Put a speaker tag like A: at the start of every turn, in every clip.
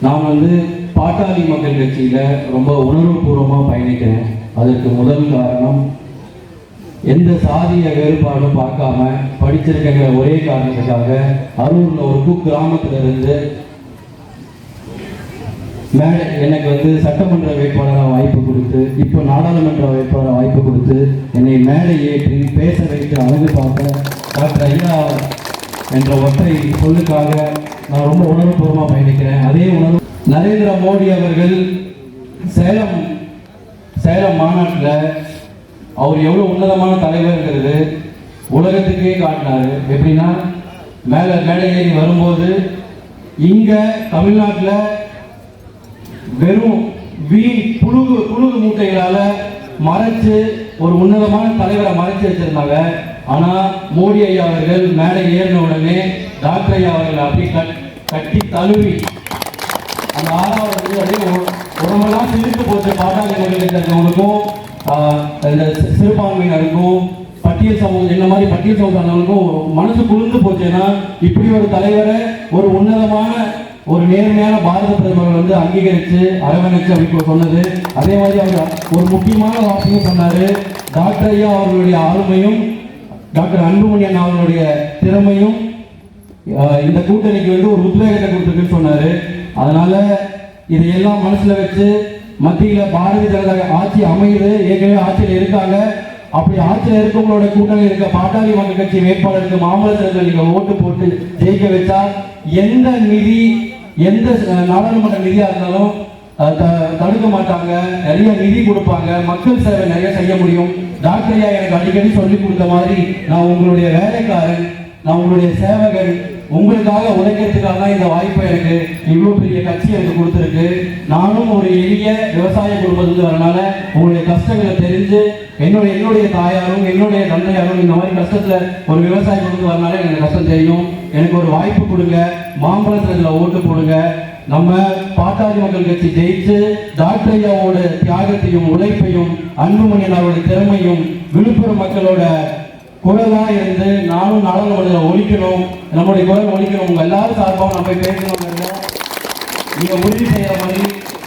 A: நான் வந்து பாட்டாளி மக்கள் கட்சியில ரொம்ப உணர்வுபூர்வமாக பயணிக்கிறேன். அதற்கு முதல் காரணம் எந்த சாதிய வேறுபாடும் பார்க்காம படிச்சிருக்கிற ஒரே காரணத்துக்காக அரூர்ல ஒரு குக்கிராமத்துல இருந்து மேடை எனக்கு வந்து சட்டமன்ற வேட்பாளராக வாய்ப்பு கொடுத்து இப்போ நாடாளுமன்ற வேட்பாளர் வாய்ப்பு கொடுத்து என்னை மேடை ஏற்றி பேச வைத்து அழகு பார்க்க டாக்டர் ஐயா என்ற ஒற்றை சொல்லுக்காக நான் ரொம்ப உணர்வுபூர்வமாக பயணிக்கிறேன். அதே உணர்வு நரேந்திர மோடி அவர்கள் சேலம் சேலம் மாநாட்டில் அவர் எவ்வளோ உன்னதமான தலைவர்ங்கிறது உலகத்துக்கே காட்டினாரு. எப்படின்னா மேலே மேடை ஏறி வரும்போது இங்கே தமிழ்நாட்டில் வெறும் வீண் புழுகு புழுகு மூட்டைகளால் மறைச்சு ஒரு உன்னதமான தலைவரை மறைச்சு வச்சிருந்தாங்க. ஆனா மோடி ஐயா அவர்கள் மேடை ஏறின உடனே டாக்டர் ஐயா அவர்கள் அப்படியே கட்டி தழுவி. அந்த ஆறாவது வந்து அப்படியே உடம்பெல்லாம் சிரித்து போச்சு. பாட்டாளி இந்த சிறுபான்மையினருக்கும் பட்டியல் சமூகம் என்ன மாதிரி பட்டியல் சமூகங்களுக்கும் மனசு குளிர்ந்து போச்சுன்னா இப்படி ஒரு தலைவரை ஒரு உன்னதமான ஒரு நேர்மையான பாரத பிரதமர் வந்து அங்கீகரித்து அரவணைச்சு அப்படி சொன்னது. அதே மாதிரி அவர் ஒரு முக்கியமான வார்த்தையும் சொன்னார். டாக்டர் ஐயா அவர்களுடைய ஆளுமையும் டாக்டர் அன்புமணி அண்ணா அவர்களுடைய திறமையும் இந்த கூட்டணிக்கு வந்து ஒரு உத்வேகத்தை கொடுத்துருக்குன்னு சொன்னார். அதனால இதையெல்லாம் மனசில் வச்சு மத்தியில் பாரதிய ஜனதா ஆட்சி அமையுது. ஏற்கனவே ஆட்சியில் இருக்காங்க. அப்படி ஆட்சியில் இருக்கவங்களோட கூட்டணி இருக்க பாட்டாளி மக்கள் கட்சி வேட்பாளருக்கு மாமல்லத்தில் நீங்கள் ஓட்டு போட்டு ஜெயிக்க வச்சா எந்த நிதி எந்த நாடாளுமன்ற நிதியாக இருந்தாலும் த- தடுக்க மாட்டாங்க. நிறைய நிதி கொடுப்பாங்க. மக்கள் சேவை நிறைய செய்ய முடியும். டாக்டர் ஐயா எனக்கு அடிக்கடி சொல்லி கொடுத்த மாதிரி நான் உங்களுடைய வேலைக்காரன் நான் உங்களுடைய சேவகன் உங்களுக்காக உழைக்கிறதுக்காக தான் இந்த வாய்ப்பை எனக்கு இவ்வளோ பெரிய கட்சி எனக்கு கொடுத்துருக்கு. நானும் ஒரு எளிய விவசாய குடும்பத்துக்கு வரனால உங்களுடைய கஷ்டங்களை தெரிஞ்சு என்னுடைய என்னுடைய தாயாரும் என்னுடைய தந்தையாரும் இந்த மாதிரி கஷ்டத்தில் ஒரு விவசாய குடும்பத்துக்கு வரனால எனக்கு கஷ்டம் தெரியும். எனக்கு ஒரு வாய்ப்பு கொடுங்க. மாம்பழத்துல ஓட்டு போடுங்க. நம்ம பாட்டாளி மக்கள் கட்சி ஜெயித்து டாக்டர் தியாகத்தையும் உழைப்பையும் அன்புமணி அவருடைய திறமையும் விழுப்புரம் மக்களோட குரலா இருந்து நானும் நாடாளுமன்றத்தில் ஒழிக்கணும் நம்முடைய குரல் ஒழிக்கணும் உங்க எல்லாரும் சார்பாக நம்ம பேசணும் நீங்க உறுதி செய்யற மாதிரி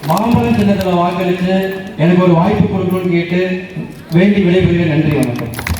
A: மாம்பழம் சின்னத்தில் வாக்களித்து எனக்கு ஒரு வாய்ப்பு கொடுக்கணும்னு கேட்டு வேண்டி விடைபெறுகிறேன். நன்றி வணக்கம்.